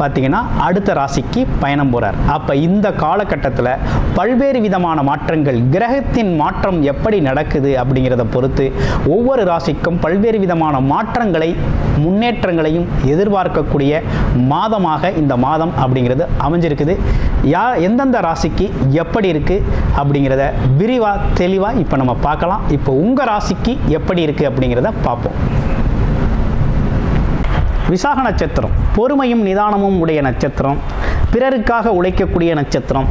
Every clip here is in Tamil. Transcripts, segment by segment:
பார்த்தீங்கன்னா அடுத்த ராசிக்கு பயணம் போகிறார் அப்போ இந்த காலகட்டத்தில் பல்வேறு விதமான மாற்றங்கள் கிரகத்தின் மாற்றம் எப்படி நடக்குது அப்படிங்கிறத பொறுத்து ஒவ்வொரு ராசிக்கும் பல்வேறு விதமான மாற்றங்களை முன்னேற்றங்களையும் எதிர்பார்க்கக்கூடிய மாதமாக இந்த மாதம் அப்படிங்கிறது அமைஞ்சிருக்குது. யா எந்தெந்த ராசிக்கு எப்படி இருக்குது அப்படிங்கிறத விரிவாக தெளிவாக இப்போ நம்ம பார்க்கலாம். இப்போ உங்கள் ராசிக்கு எப்படி இருக்குது அப்படிங்கிறத பார்ப்போம். விசாக நட்சத்திரம் பொறுமையும் நிதானமும் உடைய நட்சத்திரம் பிறருக்காக உழைக்கக்கூடிய நட்சத்திரம்.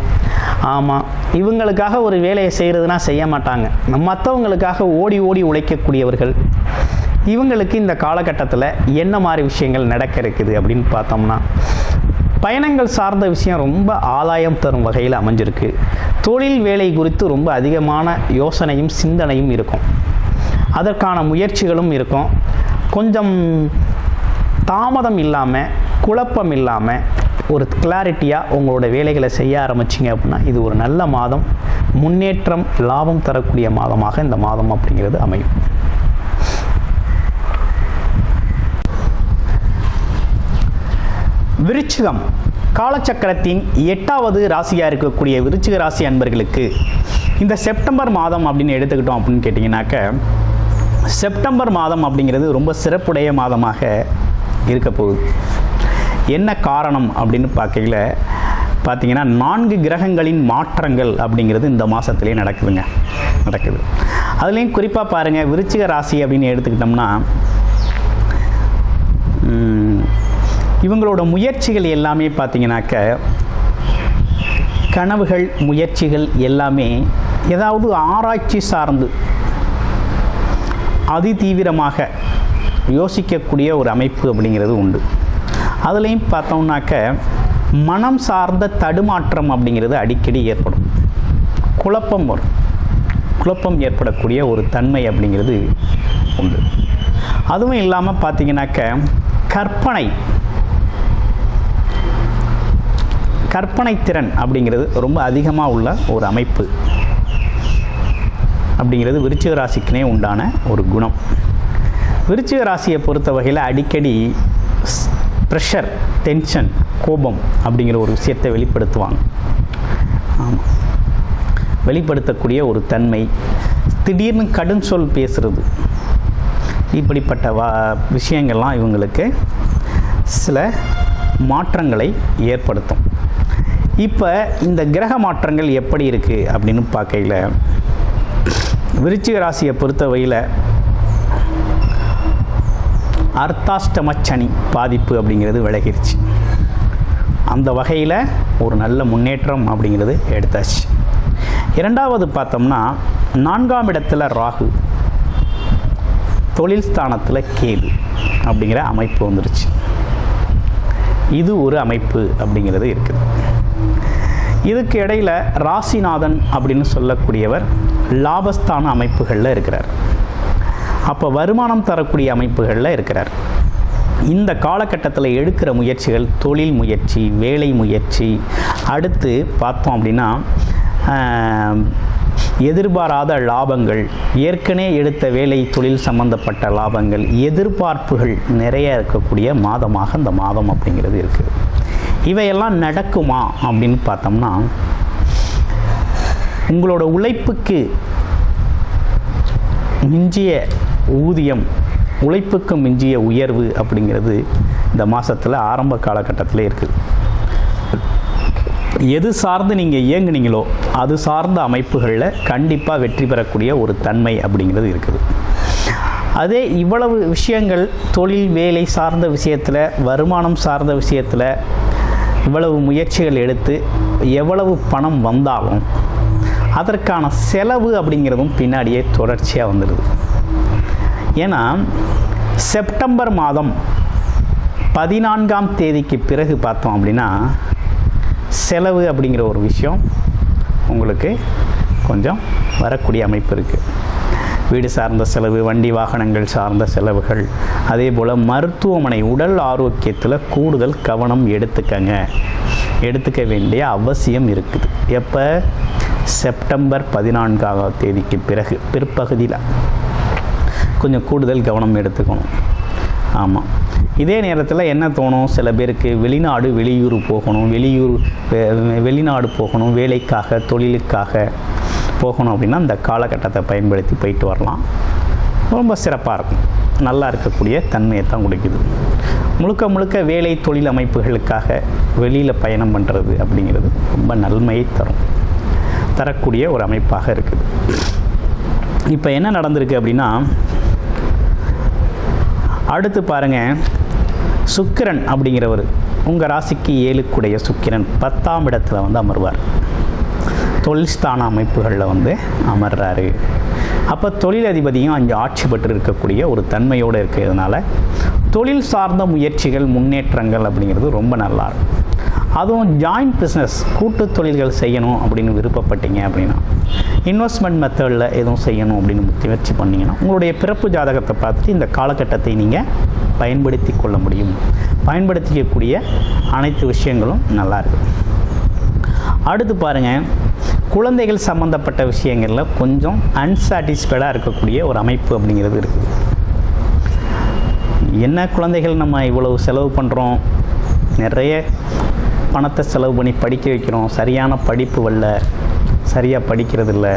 ஆமாம் இவங்களுக்காக ஒரு வேலையை செய்கிறதுனா செய்ய மாட்டாங்க. மற்றவங்களுக்காக ஓடி ஓடி உழைக்கக்கூடியவர்கள். இவங்களுக்கு இந்த காலகட்டத்தில் என்ன மாதிரி விஷயங்கள் நடக்க இருக்குது அப்படின்னு பார்த்தோம்னா பயணங்கள் சார்ந்த விஷயம் ரொம்ப ஆதாயம் தரும் வகையில் அமைஞ்சிருக்கு. தொழில் வேலை குறித்து ரொம்ப அதிகமான யோசனையும் சிந்தனையும் இருக்கும். அதற்கான முயற்சிகளும் இருக்கும். கொஞ்சம் தாமதம் இல்லாமல் குழப்பம் இல்லாமல் ஒரு கிளாரிட்டியாக உங்களோட வேலைகளை செய்ய ஆரம்பிச்சிங்க அப்படின்னா இது ஒரு நல்ல மாதம். முன்னேற்றம் லாபம் தரக்கூடிய மாதமாக இந்த மாதம் அப்படிங்கிறது அமையும். விருச்சிகம். காலச்சக்கரத்தின் எட்டாவது ராசியாக இருக்கக்கூடிய விருச்சிக ராசி அன்பர்களுக்கு இந்த செப்டம்பர் மாதம் அப்படின்னு எடுத்துக்கிட்டோம் அப்படின்னு கேட்டிங்கனாக்க செப்டம்பர் மாதம் அப்படிங்கிறது ரொம்ப சிறப்புடைய மாதமாக இருக்க போகுது. என்ன காரணம் அப்படின்னு பார்க்கையில் பார்த்தீங்கன்னா நான்கு கிரகங்களின் மாற்றங்கள் அப்படிங்கிறது இந்த மாதத்துலேயே நடக்குதுங்க. நடக்குது. அதுலேயும் குறிப்பாக பாருங்கள் விருச்சிக ராசி அப்படின்னு எடுத்துக்கிட்டோம்னா இவங்களோட முயற்சிகள் எல்லாமே பார்த்தீங்கன்னாக்க கனவுகள் முயற்சிகள் எல்லாமே ஏதாவது ஆராய்ச்சி சார்ந்து அதி தீவிரமாக யோசிக்கக்கூடிய ஒரு அமைப்பு அப்படிங்கிறது உண்டு. அதுலேயும் பார்த்தோம்னாக்க மனம் சார்ந்த தடுமாற்றம் அப்படிங்கிறது அடிக்கடி ஏற்படும். குழப்பம் வரும். குழப்பம் ஏற்படக்கூடிய ஒரு தன்மை அப்படிங்கிறது உண்டு. அதுவும் இல்லாமல் பார்த்தீங்கன்னாக்க கற்பனை. கற்பனை திறன் அப்படிங்கிறது ரொம்ப அதிகமாக உள்ள ஒரு அமைப்பு. அப்படிங்கிறது விருச்சிக ராசிக்குனே உண்டான ஒரு குணம். விருச்சிக ராசியை பொறுத்த வகையில் அடிக்கடி ப்ரெஷர் டென்ஷன் கோபம் அப்படிங்கிற ஒரு விஷயத்தை வெளிப்படுத்துவாங்க. ஆமாம் வெளிப்படுத்தக்கூடிய ஒரு தன்மை திடீர்னு கடும் சொல் பேசுகிறது இப்படிப்பட்ட வா விஷயங்கள்லாம் இவங்களுக்கு சில மாற்றங்களை ஏற்படுத்தும். இப்போ இந்த கிரக மாற்றங்கள் எப்படி இருக்குது அப்படின்னு பார்க்கையில் விருச்சிக ராசியை பொறுத்தவரையில் அர்த்தாஷ்டம சனி பாதிப்பு அப்படிங்கிறது விலகிருச்சு. அந்த வகையில் ஒரு நல்ல முன்னேற்றம் அப்படிங்கிறது எடுத்தாச்சு. இரண்டாவது பார்த்தோம்னா நான்காம் இடத்துல ராகு தொழில் ஸ்தானத்தில் கேது அப்படிங்கிற அமைப்பு வந்துருச்சு. இது ஒரு அமைப்பு அப்படிங்கிறது இருக்குது. இதுக்கு இடையில் ராசிநாதன் அப்படின்னு சொல்லக்கூடியவர் லாபஸ்தான அமைப்புகளில் இருக்கிறார். அப்போ வருமானம் தரக்கூடிய அமைப்புகளில் இருக்கிறார். இந்த காலகட்டத்தில் எடுக்கிற முயற்சிகள் தொழில் முயற்சி வேலை முயற்சி அடுத்து பார்த்தோம் அப்படின்னா எதிர்பாராத லாபங்கள் ஏற்கனவே எடுத்த வேலை தொழில் சம்பந்தப்பட்ட லாபங்கள் எதிர்பார்ப்புகள் நிறைய இருக்கக்கூடிய மாதமாக இந்த மாதம் அப்படிங்கிறது இருக்குது இவையெல்லாம் நடக்குமா அப்படின்னு பார்த்தோம்னா உங்களோட உழைப்புக்கு மிஞ்சிய ஊதியம் உழைப்புக்கு மிஞ்சிய உயர்வு அப்படிங்கிறது இந்த மாதத்தில் ஆரம்ப காலகட்டத்தில் இருக்குது எது சார்ந்து நீங்கள் இயங்குனீங்களோ அது சார்ந்த அமைப்புகளில் கண்டிப்பாக வெற்றி பெறக்கூடிய ஒரு தன்மை அப்படிங்கிறது இருக்குது. அதே இவ்வளவு விஷயங்கள் தொழில் வேலை சார்ந்த விஷயத்தில் வருமானம் சார்ந்த விஷயத்தில் இவ்வளவு முயற்சிகள் எடுத்து எவ்வளவு பணம் வந்தாலும் அதற்கான செலவு அப்படிங்கிறதும் பின்னாடியே தொடர்ச்சியாக வந்துடுது ஏன்னா செப்டம்பர் மாதம் பதினான்காம் தேதிக்கு பிறகு பார்த்தோம் அப்படின்னா செலவு அப்படிங்கிற ஒரு விஷயம் உங்களுக்கு கொஞ்சம் வரக்கூடிய அமைப்பு இருக்குது வீடு சார்ந்த செலவு வண்டி வாகனங்கள் சார்ந்த செலவுகள். அதே போல் மருத்துவமனை உடல் ஆரோக்கியத்தில் கூடுதல் கவனம் எடுத்துக்கங்க. எடுத்துக்க வேண்டிய அவசியம் இருக்குது. எப்போ? செப்டம்பர் பதினான்காம் தேதிக்கு பிறகு பிற்பகுதியில். கொஞ்சம் கூடுதல் கவனம் எடுத்துக்கணும். ஆமாம் இதே நேரத்தில் என்ன தோணும்? சில பேருக்கு வெளிநாடு வெளியூர் போகணும் வெளியூர் வெளிநாடு போகணும் வேலைக்காக தொழிலுக்காக போகணும் அப்படின்னா இந்த காலகட்டத்தை பயன்படுத்தி போயிட்டு வரலாம். ரொம்ப சிறப்பாக இருக்கும். நல்லா இருக்கக்கூடிய தன்மையை தான் கொடுக்குது. முழுக்க முழுக்க வேலை தொழில் அமைப்புகளுக்காக வெளியில் பயணம் பண்ணுறது அப்படிங்கிறது ரொம்ப நன்மையை தரும். தரக்கூடிய ஒரு அமைப்பாக இருக்குது. இப்போ என்ன நடந்திருக்கு அப்படின்னா அடுத்து பாருங்க. சுக்கிரன் அப்படிங்கிறவர் உங்கள் ராசிக்கு ஏழுக்குடைய சுக்கிரன் பத்தாம் இடத்துல வந்து அமர்வார். தொழில்ஸ்தான அமைப்புகளில் வந்து அமர்றாரு. அப்போ தொழிலதிபதியும் அங்கே ஆட்சி பெற்று இருக்கக்கூடிய ஒரு தன்மையோடு இருக்கிறதுனால தொழில் சார்ந்த முயற்சிகள் முன்னேற்றங்கள் அப்படிங்கிறது ரொம்ப நல்லா இருக்கும். அதுவும் ஜாயிண்ட் பிஸ்னஸ் கூட்டு தொழில்கள் செய்யணும் அப்படின்னு விருப்பப்பட்டீங்க அப்படின்னா இன்வெஸ்ட்மெண்ட் மெத்தடில் எதுவும் செய்யணும் அப்படின்னு முயற்சி பண்ணீங்கன்னா உங்களுடைய பிறப்பு ஜாதகத்தை பார்த்து இந்த காலகட்டத்தை நீங்கள் பயன்படுத்தி கொள்ள முடியும். பயன்படுத்திக்கக்கூடிய அனைத்து விஷயங்களும் நல்லா இருக்கு அடுத்து பாருங்கள் குழந்தைகள் சம்மந்தப்பட்ட விஷயங்களில் கொஞ்சம் அன்சாட்டிஸ்ஃபைடாக இருக்கக்கூடிய ஒரு அமைப்பு அப்படிங்கிறது இருக்குது என்ன குழந்தைகள் நம்ம இவ்வளவு செலவு பண்ணுறோம் நிறைய பணத்தை செலவு பண்ணி படிக்க வைக்கிறோம். சரியான படிப்பு வரல. சரியாக படிக்கிறது இல்லை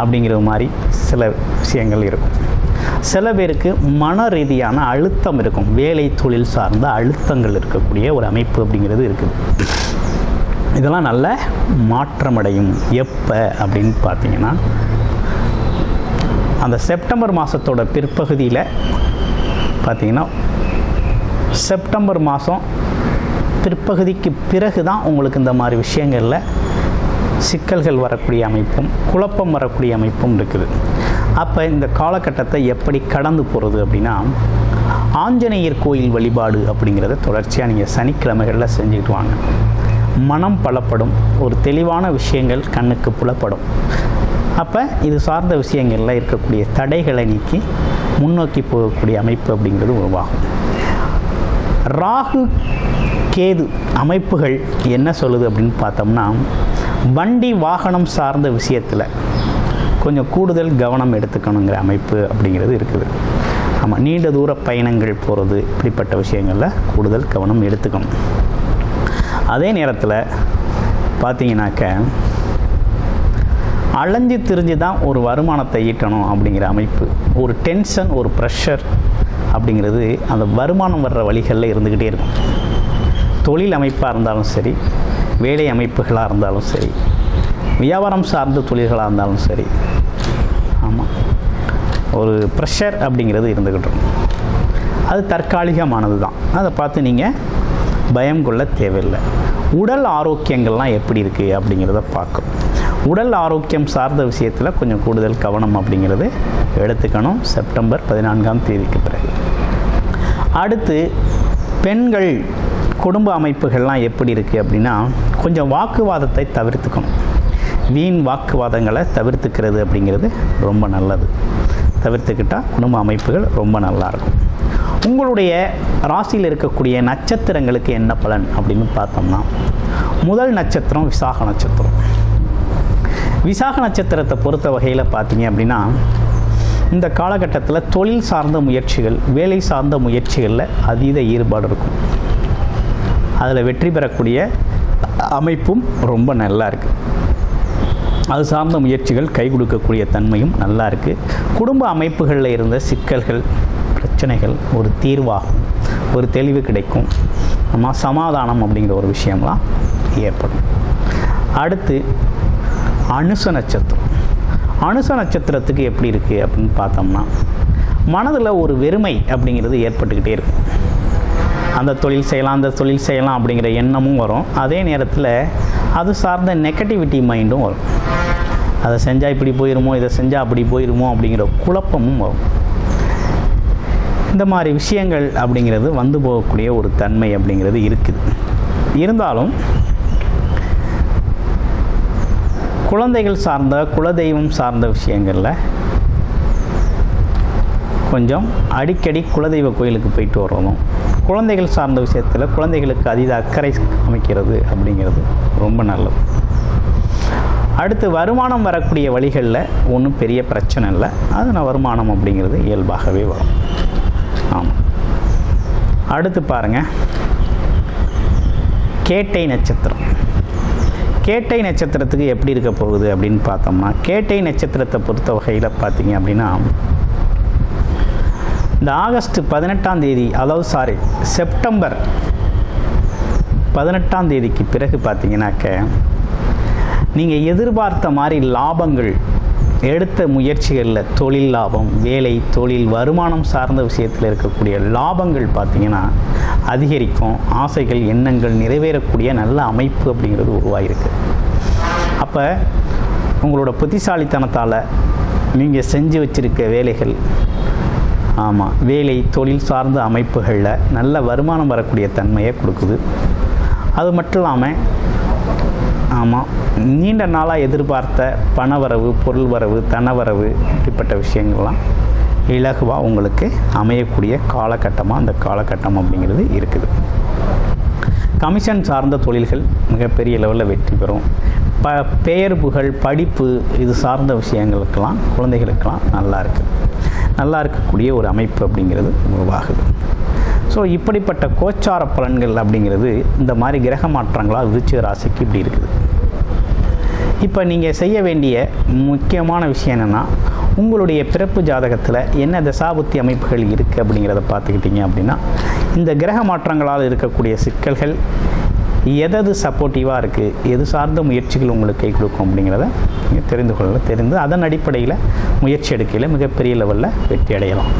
அப்படிங்கிற மாதிரி சில விஷயங்கள் இருக்கும். சில பேருக்கு மன ரீதியான அழுத்தம் இருக்கும். வேலை தொழில் சார்ந்த அழுத்தங்கள் இருக்கக்கூடிய ஒரு அமைப்பு அப்படிங்கிறது இருக்குது. இதெல்லாம் நல்ல மாற்றமடையும். எப்போ அப்படின்னு பார்த்தீங்கன்னா அந்த செப்டம்பர் மாதத்தோட பிற்பகுதியில் பார்த்தீங்கன்னா செப்டம்பர் மாதம் பிற்பகுதிக்கு பிறகு தான் உங்களுக்கு இந்த மாதிரி விஷயங்களில் சிக்கல்கள் வரக்கூடிய அமைப்பும் குழப்பம் வரக்கூடிய அமைப்பும் இருக்குது. அப்போ இந்த காலகட்டத்தை எப்படி கடந்து போகிறது அப்படின்னா ஆஞ்சநேயர் கோயில் வழிபாடு அப்படிங்கிறத தொடர்ச்சியாக நீங்கள் சனிக்கிழமைகளில் செஞ்சுக்கிட்டு வாங்க. மனம் பலப்படும் ஒரு தெளிவான விஷயங்கள் கண்ணுக்கு புலப்படும். அப்போ இது சார்ந்த விஷயங்களில் இருக்கக்கூடிய தடைகளை நீக்கி முன்னோக்கி போகக்கூடிய அமைப்பு அப்படிங்கிறது உருவாகும். ராகு கேது அமைப்புகள் என்ன சொல்லுது அப்படின்னு பார்த்தோம்னா வண்டி வாகனம் சார்ந்த விஷயத்தில் கொஞ்சம் கூடுதல் கவனம் எடுத்துக்கணுங்கிற அமைப்பு அப்படிங்கிறது இருக்குது. ஆமாம் நீண்ட தூர பயணங்கள் போகிறது இப்படிப்பட்ட விஷயங்களில் கூடுதல் கவனம் எடுத்துக்கணும். அதே நேரத்தில் பார்த்தீங்கன்னாக்க அலைஞ்சு திரிஞ்சு தான் ஒரு வருமானத்தை ஈட்டணும் அப்படிங்கிற அமைப்பு ஒரு டென்ஷன் ஒரு ப்ரெஷர் அப்படிங்கிறது அந்த வருமானம் வர்ற வழிகளில் இருந்துக்கிட்டே இருக்கும். தொழில் அமைப்பாக இருந்தாலும் சரி வேலை அமைப்புகளாக இருந்தாலும் சரி வியாபாரம் சார்ந்த தொழில்களாக இருந்தாலும் சரி ஆமாம் ஒரு ப்ரெஷர் அப்படிங்கிறது இருந்துக்கிட்டு இருக்கும். அது தற்காலிகமானது தான் அதை பார்த்து நீங்கள் பயம் கொள்ள தேவையில்லை. உடல் ஆரோக்கியங்கள்லாம் எப்படி இருக்குது அப்படிங்கிறத பார்க்கும் உடல் ஆரோக்கியம் சார்ந்த விஷயத்தில் கொஞ்சம் கூடுதல் கவனம் அப்படிங்கிறது எடுத்துக்கணும். செப்டம்பர் பதினான்காம் தேதிக்கு பிறகு. அடுத்து பெண்கள் குடும்ப அமைப்புகள்லாம் எப்படி இருக்குது அப்படின்னா கொஞ்சம் வாக்குவாதத்தை தவிர்த்துக்கணும். வீண் வாக்குவாதங்களை தவிர்த்துக்கிறது அப்படிங்கிறது ரொம்ப நல்லது. தவிர்த்துக்கிட்டால் குடும்ப அமைப்புகள் ரொம்ப நல்லாயிருக்கும் உங்களுடைய ராசியில் இருக்கக்கூடிய நட்சத்திரங்களுக்கு என்ன பலன் அப்படின்னு பார்த்தோம்னா முதல் நட்சத்திரம் விசாக நட்சத்திரம். விசாக நட்சத்திரத்தை பொறுத்த வகையில் பார்த்தீங்க அப்படின்னா இந்த காலகட்டத்தில் தொழில் சார்ந்த முயற்சிகள் வேலை சார்ந்த முயற்சிகளில் அதீத ஈடுபாடு இருக்கும். அதில் வெற்றி பெறக்கூடிய அமைப்பும் ரொம்ப நல்லா இருக்குது அது சார்ந்த முயற்சிகள் கை கொடுக்கக்கூடிய தன்மையும் நல்லா இருக்குது குடும்ப அமைப்புகளில் இருந்த சிக்கல்கள் பிரச்சனைகள் ஒரு தீர்வாகும். ஒரு தெளிவு கிடைக்கும். நம்ம சமாதானம் அப்படிங்கிற ஒரு விஷயம்லாம் ஏற்படும். அடுத்து அனுச நட்சத்திரம். அனுச நட்சத்திரத்துக்கு எப்படி இருக்குது அப்படின்னு பார்த்தோம்னா மனதில் ஒரு வெறுமை அப்படிங்கிறது ஏற்பட்டுக்கிட்டே இருக்கும். அந்த தொழில் செய்யலாம் அந்த தொழில் செய்யலாம் அப்படிங்கிற எண்ணமும் வரும். அதே நேரத்தில் அது சார்ந்த நெகட்டிவிட்டி மைண்டும் வரும். அதை செஞ்சால் இப்படி போயிருமோ இதை செஞ்சால் அப்படி போயிருமோ அப்படிங்கிற குழப்பமும் வரும். இந்த மாதிரி விஷயங்கள் அப்படிங்கிறது வந்து போகக்கூடிய ஒரு தன்மை அப்படிங்கிறது இருக்குது. இருந்தாலும் குழந்தைகள் சார்ந்த குலதெய்வம் சார்ந்த விஷயங்களில் கொஞ்சம் அடிக்கடி குலதெய்வ கோயிலுக்கு போயிட்டு வரணும். குழந்தைகள் சார்ந்த விஷயத்தில் குழந்தைகளுக்கு அதீத அக்கறை அமைக்கிறது அப்படிங்கிறது ரொம்ப நல்லது. அடுத்து வருமானம் வரக்கூடிய வழிகளில் ஒன்றும் பெரிய பிரச்சனை இல்லை. அது நான் வருமானம் அப்படிங்கிறது இயல்பாகவே வரும். ஆமாம் அடுத்து பாருங்கள் கேட்டை நட்சத்திரம். கேட்டை நட்சத்திரத்துக்கு எப்படி இருக்க போகுது அப்படின்னு பார்த்தோம்னா கேட்டை நட்சத்திரத்தை பொறுத்த வகையில் பார்த்தீங்க அப்படின்னா இந்த ஆகஸ்ட் பதினெட்டாம் தேதி அதாவது சாரி செப்டம்பர் பதினெட்டாம் தேதிக்கு பிறகு பார்த்தீங்கன்னாக்க நீங்கள் எதிர்பார்த்த மாதிரி லாபங்கள் எடுத்த முயற்சிகளில் தொழில் லாபம் வேலை தொழில் வருமானம் சார்ந்த விஷயத்தில் இருக்கக்கூடிய லாபங்கள் பார்த்தீங்கன்னா அதிகரிக்கும். ஆசைகள் எண்ணங்கள் நிறைவேறக்கூடிய நல்ல அமைப்பு அப்படிங்கிறது உருவாகிருக்கு அப்போ உங்களோட புத்திசாலித்தனத்தால் நீங்கள் செஞ்சு வச்சிருக்க வேலைகள் ஆமாம் வேலை தொழில் சார்ந்த அமைப்புகளில் நல்ல வருமானம் வரக்கூடிய தன்மையை கொடுக்குது. அது மட்டும் இல்லாமல் ஆமாம் நீண்ட நாளாக எதிர்பார்த்த பணவரவு பொருள் வரவு தனவரவு இப்படிப்பட்ட விஷயங்கள்லாம் இலகுவாக உங்களுக்கு அமையக்கூடிய காலகட்டமாக அந்த காலகட்டம் அப்படிங்கிறது இருக்குது. கமிஷன் சார்ந்த தொழில்கள் மிகப்பெரிய லெவலில் வெற்றி பெறும். ப பெயர் புகழ் படிப்பு இது சார்ந்த விஷயங்களுக்கெல்லாம் குழந்தைகளுக்கெல்லாம் நல்லா இருக்குது நல்லா இருக்கக்கூடிய ஒரு அமைப்பு அப்படிங்கிறது உருவாகுது. ஸோ இப்படிப்பட்ட கோச்சார பலன்கள் அப்படிங்கிறது இந்த மாதிரி கிரக மாற்றங்களாக விருச்சிக ராசிக்கு இப்படி இருக்குது. இப்போ நீங்கள் செய்ய வேண்டிய முக்கியமான விஷயம் என்னென்னா உங்களுடைய பிறப்பு ஜாதகத்தில் என்ன தசாபுத்தி அமைப்புகள் இருக்குது அப்படிங்கிறத பார்த்துக்கிட்டிங்க அப்படின்னா இந்த கிரக மாற்றங்களால் இருக்கக்கூடிய சிக்கல்கள் எதது சப்போர்ட்டிவாக இருக்குது எது சார்ந்த முயற்சிகள் உங்களுக்கு கை கொடுக்கும் அப்படிங்கிறத நீங்கள் தெரிந்து கொள்ள தெரிந்து அதன் அடிப்படையில் முயற்சி எடுக்கையில் மிகப்பெரிய லெவலில் வெற்றி அடையலாம்.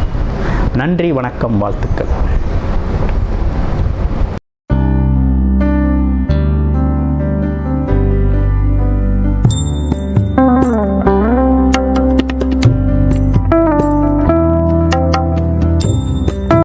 நன்றி வணக்கம் வாழ்த்துக்கள்.